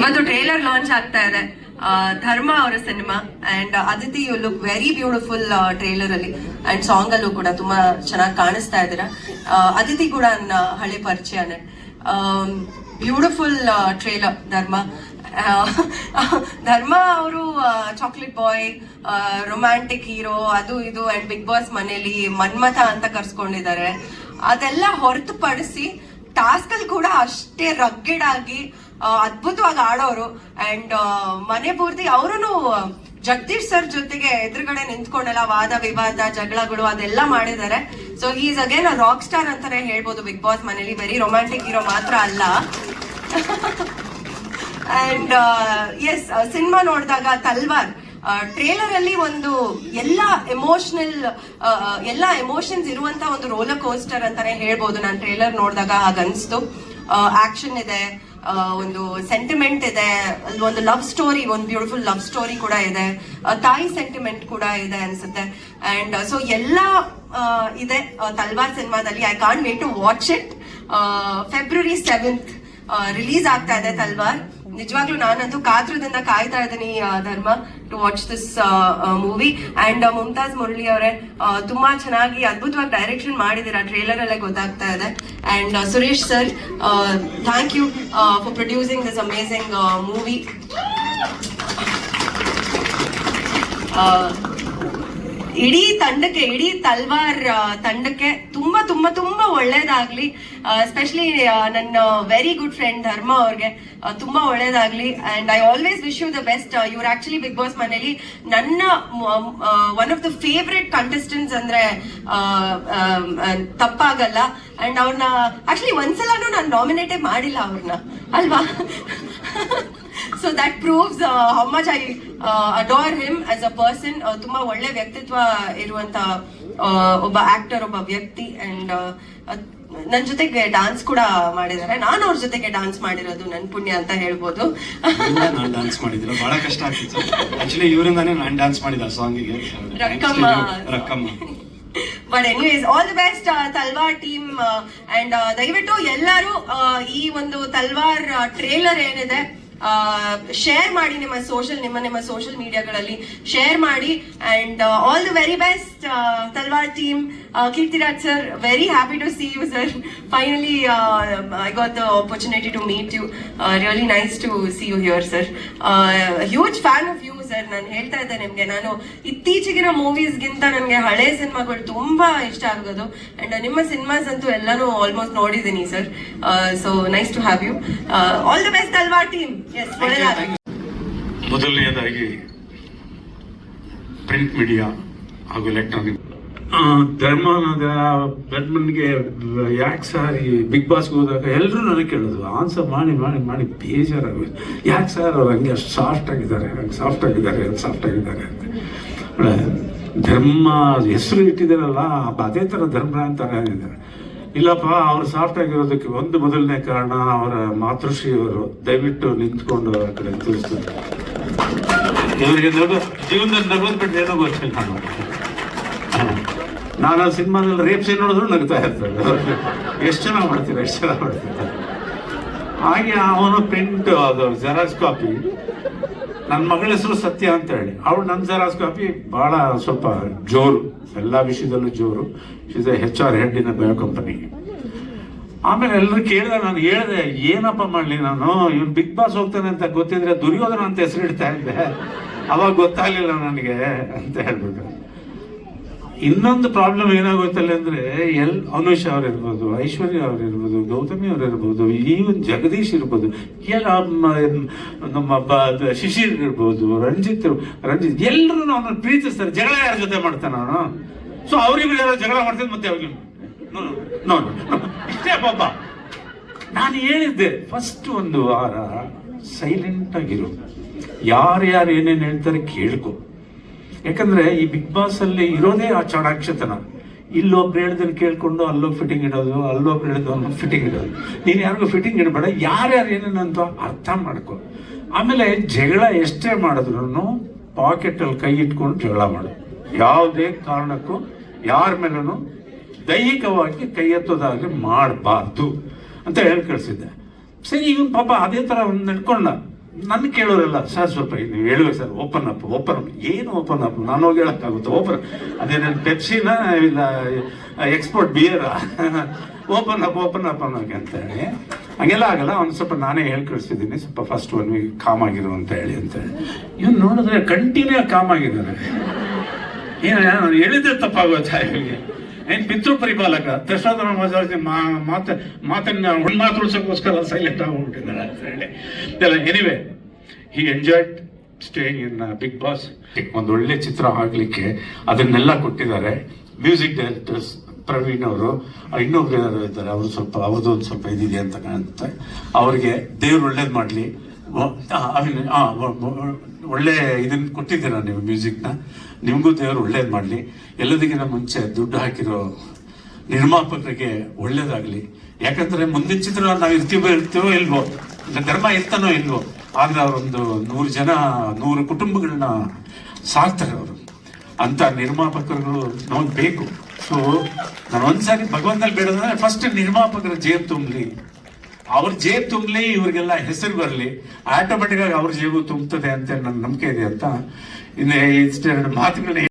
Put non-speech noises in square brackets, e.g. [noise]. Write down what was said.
ಇವತ್ತು trailer launch ಆಗ್ತಾ ಇದೆ. ಧರ್ಮ ಅವರ cinema and Aditi you look very beautiful trailer ಅಲ್ಲಿ. ಅಂಡ್ ಸಾಂಗ್ ಅಲ್ಲೂ ಕೂಡ ತುಂಬಾ ಚೆನ್ನಾಗಿ ಕಾಣಿಸ್ತಾ ಇದ್ದೀರಾ. ಅದಿತಿ ಕೂಡ ನನ್ನ ಹಳೆ ಪರಿಚಯನೇ. ಬ್ಯೂಟಿಫುಲ್ ಟ್ರೇಲರ್ ಧರ್ಮ. ಧರ್ಮ ಅವರು ಚಾಕ್ಲೇಟ್ ಬಾಯ್ ರೊಮ್ಯಾಂಟಿಕ್ ಹೀರೋ ಅದು ಇದು ಅಂಡ್ ಬಿಗ್ ಬಾಸ್ ಮನೇಲಿ ಮನ್ಮಥ ಅಂತ ಕರ್ಸ್ಕೊಂಡಿದ್ದಾರೆ. ಅದೆಲ್ಲ ಹೊರತುಪಡಿಸಿ ಟಾಸ್ಕ್ ಅಲ್ಲಿ ಕೂಡ ಅಷ್ಟೇ ರಗ್ಗೆಡ್ ಆಗಿ ಅದ್ಭುತವಾಗಿ ಆಡೋರು. ಅಂಡ್ ಮನೆ ಪೂರ್ತಿ ಅವರು ಜಗದೀಶ್ ಸರ್ ಜೊತೆಗೆ ಎದುರುಗಡೆ ನಿಂತ್ಕೊಂಡೆಲ್ಲ ವಾದ, ವಿವಾದ, ಜಗಳಗಳು ಅದೆಲ್ಲ ಮಾಡಿದ್ದಾರೆ. So is again a rock star ಅಂತಾನೆ ಹೇಳ್ಬೋದು ಬಿಗ್ ಬಾಸ್ ಮನೇಲಿ. ವೆರಿ ರೊಮ್ಯಾಂಟಿಕ್ ಇರೋ ಮಾತ್ರ ಅಲ್ಲ. [laughs] ಅಂಡ್ ಎಸ್ ಸಿನಿಮಾ ನೋಡಿದಾಗ ತಲ್ವಾರ್ ಟ್ರೇಲರ್ ಅಲ್ಲಿ ಒಂದು ಎಲ್ಲ ಎಮೋಷನಲ್ ಎಲ್ಲ ಎಮೋಷನ್ಸ್ ಇರುವಂತ ಒಂದು ರೋಲರ್ ಕೋಸ್ಟರ್ ಅಂತಾನೆ ಹೇಳ್ಬೋದು. ನಾನು ಟ್ರೇಲರ್ ನೋಡಿದಾಗ ಹಾಗನ್ಸ್ತು. ಆಕ್ಷನ್ ಇದೆ. ಒಂದು ಸೆಂಟಿಮೆಂಟ್ ಇದೆ. ಅಲ್ಲಿ ಒಂದು ಲವ್ ಸ್ಟೋರಿ ಒಂದು ಬ್ಯೂಟಿಫುಲ್ ಲವ್ ಸ್ಟೋರಿ ಕೂಡ ಇದೆ. ತಾಯಿ ಸೆಂಟಿಮೆಂಟ್ ಕೂಡ ಇದೆ ಅನ್ಸುತ್ತೆ. ಅಂಡ್ ಸೊ ಎಲ್ಲ ಇದೆ. ತಲ್ವಾರ್ ಸಿನಿಮಾದಲ್ಲಿ I can't wait to watch it February seventh release ಆಗ್ತಾ ಇದೆ ತಲ್ವಾರ್. ನಿಜವಾಗ್ಲೂ ನಾನಂತೂ ಕಾತ್ರದಿಂದ ಕಾಯ್ತಾ ಇದ್ದೀನಿ Dharma to watch this movie and Mumtaz Murali ಅವರೇ ತುಂಬಾ ಚೆನ್ನಾಗಿ ಅದ್ಭುತವಾಗಿ ಡೈರೆಕ್ಷನ್ ಮಾಡಿದ್ದೀರಾ. ಟ್ರೇಲರ್ ಅಲ್ಲೇ ಗೊತ್ತಾಗ್ತಾ ಇದೆ. And Suresh sir thank you for producing this amazing movie ಇಡೀ ತಂಡಕ್ಕೆ, ಇಡೀ ತಲ್ವಾರ್ ತಂಡಕ್ಕೆ ತುಂಬಾ ತುಂಬಾ ತುಂಬಾ ಒಳ್ಳೇದಾಗ್ಲಿ. ಎಸ್ಪೆಷಲಿ ನನ್ನ ವೆರಿ ಗುಡ್ ಫ್ರೆಂಡ್ ಧರ್ಮ ಅವ್ರಿಗೆ ತುಂಬಾ ಒಳ್ಳೇದಾಗ್ಲಿ. And I always wish you the best ಇವ್ರು ಆಕ್ಚುಲಿ ಬಿಗ್ ಬಾಸ್ ಮನೇಲಿ. ನನ್ನ one of the favourite contestants ಅಂದ್ರೆ ತಪ್ಪಾಗಲ್ಲ. ಅಂಡ್ ಅವ್ರನ್ನ ಆಕ್ಚುಲಿ ಒಂದ್ಸಲನೂ ನಾನು ನಾಮಿನೇಟೇ ಮಾಡಿಲ್ಲ ಅವ್ರನ್ನ ಅಲ್ವಾ? So that proves how much I adore him as a person ತುಂಬಾ ಒಳ್ಳೆ ವ್ಯಕ್ತಿತ್ವ ಇರುವಂತ uh, ಒಬ್ಬ ಆಕ್ಟರ್ ಒಬ್ಬ ವ್ಯಕ್ತಿ ಅಂಡ್ ನನ್ನ ಜೊತೆಗೆ ಡಾನ್ಸ್ ಕೂಡ ಮಾಡಿದ್ದಾರೆ ನಾನು ಅವ್ರ ಜೊತೆಗೆ ಡಾನ್ಸ್ ಮಾಡಿರೋದು ನನ್ ಪುಣ್ಯ ಅಂತ ಹೇಳ್ಬೋದು ನಾನು ಡಾನ್ಸ್ ಮಾಡಿದ್ರು ಬಹಳ ಕಷ್ಟ ಆಗ್ತಿತ್ತು ಆಕ್ಚುಲಿ ಇವರಿಂದಾನೇ ನಾನು ಡಾನ್ಸ್ ಮಾಡಿದ ಸಾಂಗಿಗೆ Rakkamma. Rakkamma but anyways all the best Talwar team and ದಯವಿಟ್ಟು ಎಲ್ಲರೂ uh, ಈ ಒಂದು ತಲ್ವಾರ್ ಟ್ರೇಲರ್ ಏನಿದೆ ಶೇರ್ ಮಾಡಿ ನಿಮ್ಮ ಸೋಷಿಯಲ್ ನಿಮ್ಮ ನಿಮ್ಮ ಸೋಷಿಯಲ್ ಮೀಡಿಯಾಗಳಲ್ಲಿ ಶೇರ್ ಮಾಡಿ and all the very best Talwar team Keerthiraj sir see happy to Finally, uh, sir finally I opportunity the meet to Uh, you nice nice to you here here sir huge fan of you sir ನಾನು ಹೇಳ್ತಾ ಇದ್ದೆ ನಿಮಗೆ. ನಾನು ಇತ್ತೀಚೆಗಿನ ಮೂವೀಸ್ಗಿಂತ ನನಗೆ ಹಳೆ ಸಿನಿಮಾಗಳು ತುಂಬಾ ಇಷ್ಟ ಆಗೋದು. ಅಂಡ್ ನಿಮ್ಮ ಸಿನಿಮಾಸ್ ಅಂತೂ ಎಲ್ಲಾನು ಆಲ್ಮೋಸ್ಟ್ ನೋಡಿದ್ದೀನಿ sir so nice to have you all the best ಅಲ್ವಾ ಟೀಮ್ ಎಸ್ ಮೊದಲನೆಯದಾಗಿ ಪ್ರಿಂಟ್ ಮೀಡಿಯಾ ಹಾಗೂ ಎಲೆಕ್ಟ್ರಾನಿಕ್ ಧರ್ಮನದ ಬ್ಯಾಟ್ಮನ್ಗೆ ಯಾಕೆ ಸರ್ ಈ ಬಿಗ್ ಬಾಸ್ಗೆ ಹೋದಾಗ ಎಲ್ಲರೂ ನನಗೆ ಕೇಳೋದು ಆನ್ಸರ್ ಮಾಡಿ ಮಾಡಿ ಮಾಡಿ ಬೇಜಾರಾಗೋದು ಯಾಕೆ ಸರ್ ಅವ್ರು ಹಂಗೆ ಅಷ್ಟು ಸಾಫ್ಟ್ ಆಗಿದ್ದಾರೆ, ಹಂಗೆ ಸಾಫ್ಟ್ ಆಗಿದ್ದಾರೆ ಸಾಫ್ಟ್ ಆಗಿದ್ದಾರೆ ಅಂತ. ಧರ್ಮ ಹೆಸರು ಇಟ್ಟಿದ್ದಾರಲ್ಲ ಅದೇ ಥರ ಧರ್ಮ ಅಂತ ಹೇಳಿದ್ದಾರೆ ಇಲ್ಲಪ್ಪ, ಅವ್ರು ಸಾಫ್ಟ್ ಆಗಿರೋದಕ್ಕೆ ಒಂದು ಮೊದಲನೇ ಕಾರಣ ಅವರ ಮಾತೃಶ್ರೀಯವರು ದಯವಿಟ್ಟು ನಿಂತ್ಕೊಂಡು ಆ ಕಡೆ ತಿಳಿಸ್ತಾರೆ ಇವರಿಗೆ ಜೀವನದಲ್ಲಿ ನಗೋದ್ ಬಿಟ್ಟು ಏನೋ ಗೊತ್ತಿಲ್ಲ. ನಾನು ನಾನು ಆ ಸಿನಿಮಾದಲ್ಲಿ ರೇಪ್ ಸೀನ್ ನೋಡಿದ್ರು ನಗ್ತಾ ಇರ್ತದೆ ಎಷ್ಟು ಚೆನ್ನಾಗಿ ಮಾಡ್ತೀರ, ಎಷ್ಟು ಚೆನ್ನಾಗಿ ಮಾಡ್ತೀರ? ಹಾಗೆ ಅವನು ಪ್ರಿಂಟ್ ಅದು ಜೆರಾಕ್ಸ್ ಕಾಪಿ ನನ್ನ ಮಗಳ ಹೆಸರು ಸತ್ಯ ಅಂತ ಹೇಳಿ ಅವಳು ನನ್ನ ಜೆರಾಕ್ಸ್ ಕಾಪಿ ಬಹಳ ಸ್ವಲ್ಪ ಜೋರು, ಎಲ್ಲ ವಿಷಯದಲ್ಲೂ ಜೋರು. Is a H R head in bio ಕಂಪನಿಗೆ ಆಮೇಲೆ ಎಲ್ಲರೂ ಕೇಳಿದೆ, ನಾನು ಹೇಳಿದೆ, ಏನಪ್ಪ ಮಾಡಲಿ ನಾನು? ಇವನು ಬಿಗ್ ಬಾಸ್ ಹೋಗ್ತಾನೆ ಅಂತ ಗೊತ್ತಿದ್ರೆ ದುರ್ಯೋಧನ ಅಂತ ಹೆಸರು ಇಡ್ತಾ ಇದ್ದೆ. ಅವಾಗ ಗೊತ್ತಾಗಲಿಲ್ಲ ನನಗೆ ಅಂತ ಹೇಳ್ಬಿಟ್ಟು ಇನ್ನೊಂದು ಪ್ರಾಬ್ಲಮ್ ಏನಾಗುತ್ತಲ್ಲ ಅಂದ್ರೆ, ಎಲ್, ಅನುಷ್ ಅವ್ರು ಇರ್ಬೋದು ಐಶ್ವರ್ಯ ಅವ್ರು ಇರ್ಬೋದು ಗೌತಮಿ ಅವ್ರು ಇರ್ಬೋದು ಈವನ್ ಜಗದೀಶ್ ಇರ್ಬೋದು ಎಲ್ಲ ನಮ್ಮ ಶಿಶಿರ್ ಇರ್ಬೋದು, ರಂಜಿತ್ ರಂಜಿತ್ ಎಲ್ಲರೂ ಅವನನ್ನು ಪ್ರೀತಿಸ್ತಾರೆ, ಜಗಳ ಯಾರ ಜೊತೆ ಮಾಡ್ತಾನೆ ಅವನು? ಸೊ ಅವ್ರಿಗೂ ಯಾರೋ ಜಗಳ ಮಾಡ್ತೀನಿ ಮತ್ತೆ ಅವ್ರಿಗೆ ನೋಡಿ ಇಷ್ಟೇ ಪಾಪ. ನಾನು ಹೇಳಿದ್ದೆ ಫಸ್ಟ್ ಒಂದು ವಾರ ಸೈಲೆಂಟ್ ಆಗಿರು. ಯಾರು ಏನೇನು ಹೇಳ್ತಾರೆ ಕೇಳ್ಕೊ. ಯಾಕಂದ್ರೆ ಈ ಬಿಗ್ ಬಾಸ್ ಅಲ್ಲಿ ಇರೋದೇ ಆ ಚಾಣಾಕ್ಷತನ. ಇಲ್ಲೊಬ್ರು ಹೇಳಿದನ್ನು ಕೇಳ್ಕೊಂಡು ಅಲ್ಲೋಗಿ ಫಿಟ್ಟಿಂಗ್ ಇಡೋದು ಅಲ್ಲೊಬ್ರು ಹೇಳಿದ್ರು ಅನ್ನೋ ಫಿಟ್ಟಿಂಗ್ ಇಡೋದು. ನೀನು ಯಾರಿಗೂ ಫಿಟ್ಟಿಂಗ್ ಇಡಬೇಡ ಯಾರ್ಯಾರು ಏನೇನಂತ ಅರ್ಥ ಮಾಡ್ಕೊ. ಆಮೇಲೆ ಜಗಳ ಎಷ್ಟೇ ಮಾಡಿದ್ರು ಪಾಕೆಟಲ್ಲಿ ಕೈ ಇಟ್ಕೊಂಡು ಜಗಳ ಮಾಡು. ಯಾವುದೇ ಕಾರಣಕ್ಕೂ ಯಾರ ಮೇಲೂ ದೈಹಿಕವಾಗಿ ಕೈ ಎತ್ತೋದಾಗಲಿ ಮಾಡಬಾರ್ದು ಅಂತ ಹೇಳಿ ಕಳಿಸಿದ್ದೆ ಸರಿ, ಇವನ್ ಪಾಪ ಅದೇ ಥರ ಒಂದು ನಡ್ಕೊಂಡ. ನನ್ನ ಕೇಳೋರೆಲ್ಲ, ಸರ್, ಸ್ವಲ್ಪ ನೀವು ಹೇಳುವ sir open up open up ಏನು ಓಪನ್ ಅಪ್ ನಾನು ಹೋಗಿ ಹೇಳಕ್ಕಾಗುತ್ತೆ? ಓಪನ್ ಅದೇ ನನ್ನ ಪೆಪ್ಸಿನ ಇಲ್ಲ export beer open up open up ಅನ್ನೋಕೆ ಅಂತ ಹೇಳಿ ಹಂಗೆಲ್ಲ ಆಗಲ್ಲ ಅವ್ನು ಸ್ವಲ್ಪ ನಾನೇ ಹೇಳಿ ಕಳಿಸಿದ್ದೀನಿ ಸ್ವಲ್ಪ ಫಸ್ಟ್ ಒನ್ ವೀಕ್ ಕಾಮ್ ಆಗಿರು ಅಂತ ಹೇಳಿ ಅಂತ ಹೇಳಿ. ಇವ್ನು ನೋಡಿದ್ರೆ ಕಂಟಿನ್ಯೂ ಕಾಮ್ ಆಗಿದ್ದಾರೆ. ಏನು ನಾನು ಹೇಳಿದ್ರೆ ತಪ್ಪಾಗೋದು ಏನ್ ಪಿತೃ ಪರಿಪಾಲಕ? ದಶರಥ ಮಹಾರಾಜ ಮಾತ, ಮಾತನ್ನ ಮಾತು ಉಳಿಸೋಕ್ಕೋಸ್ಕರ ಸೈಲೆಂಟ್ ಆಗ್ಬಿಟ್ಟಿದ್ದಾರೆ ಅಂತ ಹೇಳಿ. Anyway he enjoyed staying in big boss ಒಂದು ಒಳ್ಳೆ ಚಿತ್ರ ಆಗ್ಲಿಕ್ಕೆ ಅದನ್ನೆಲ್ಲ ಕೊಟ್ಟಿದ್ದಾರೆ. ಮ್ಯೂಸಿಕ್ ಡೈರೆಕ್ಟರ್ಸ್ ಪ್ರವೀಣ್ ಅವರು ಇನ್ನೊಬ್ರು ಯಾರು ಇದ್ದಾರೆ, ಅವರು ಸ್ವಲ್ಪ, ಅವ್ರದ್ದು ಒಂದು ಸ್ವಲ್ಪ ಇದಿದೆ ಅಂತ ಕಾಣುತ್ತೆ. ಅವರಿಗೆ ದೇವ್ರು ಒಳ್ಳೇದು ಮಾಡಲಿ. ಒಳ್ಳೆ ಇದನ್ನ ಕೊಟ್ಟಿದ್ದೀರ ನೀವು ಮ್ಯೂಸಿಕ್ನ? ನಿಮಗೂ ದೇವರು ಒಳ್ಳೇದು ಮಾಡಲಿ. ಎಲ್ಲದಕ್ಕಿಂತ ಮುಂಚೆ ದುಡ್ಡು ಹಾಕಿರೋ ನಿರ್ಮಾಪಕರಿಗೆ ಒಳ್ಳೇದಾಗಲಿ. ಯಾಕಂದ್ರೆ ಮುಂದಿನ ಚಿತ್ರ ನಾವು ಇರ್ತೀವೋ ಇರ್ತೀವೋ ಇಲ್ವೋ ಧರ್ಮ ಇರ್ತಾನೋ ಇಲ್ವೋ, ಆದರೆ ಅವರೊಂದು ನೂರು ಜನ, ನೂರು ಕುಟುಂಬಗಳನ್ನ ಸಾಕ್ತಾರೆ ಅವರು. ಅಂತ ನಿರ್ಮಾಪಕರುಗಳು ನಮಗೆ ಬೇಕು ಸೊ ನಾನು ಒಂದ್ಸಾರಿ ಭಗವಂತನಲ್ಲಿ ಬೇಡೋದ್ರೆ ಫಸ್ಟ್ ನಿರ್ಮಾಪಕರ ಜೇಬ್ ತುಂಬಲಿ. ಅವ್ರ ಜೇಬ್ ತುಂಬಲಿ, ಇವ್ರಿಗೆಲ್ಲ ಹೆಸರು ಬರಲಿ. ಆಟೋಮೆಟಿಕ್ ಆಗಿ ಅವ್ರ ಜೇಬು ತುಂಬುತ್ತದೆ ಅಂತ ನನ್ನ ನಂಬಿಕೆ ಇದೆ ಅಂತ. ಇನ್ನು ಇಷ್ಟೆರಡು ಮಾತುಗಳನ್ನ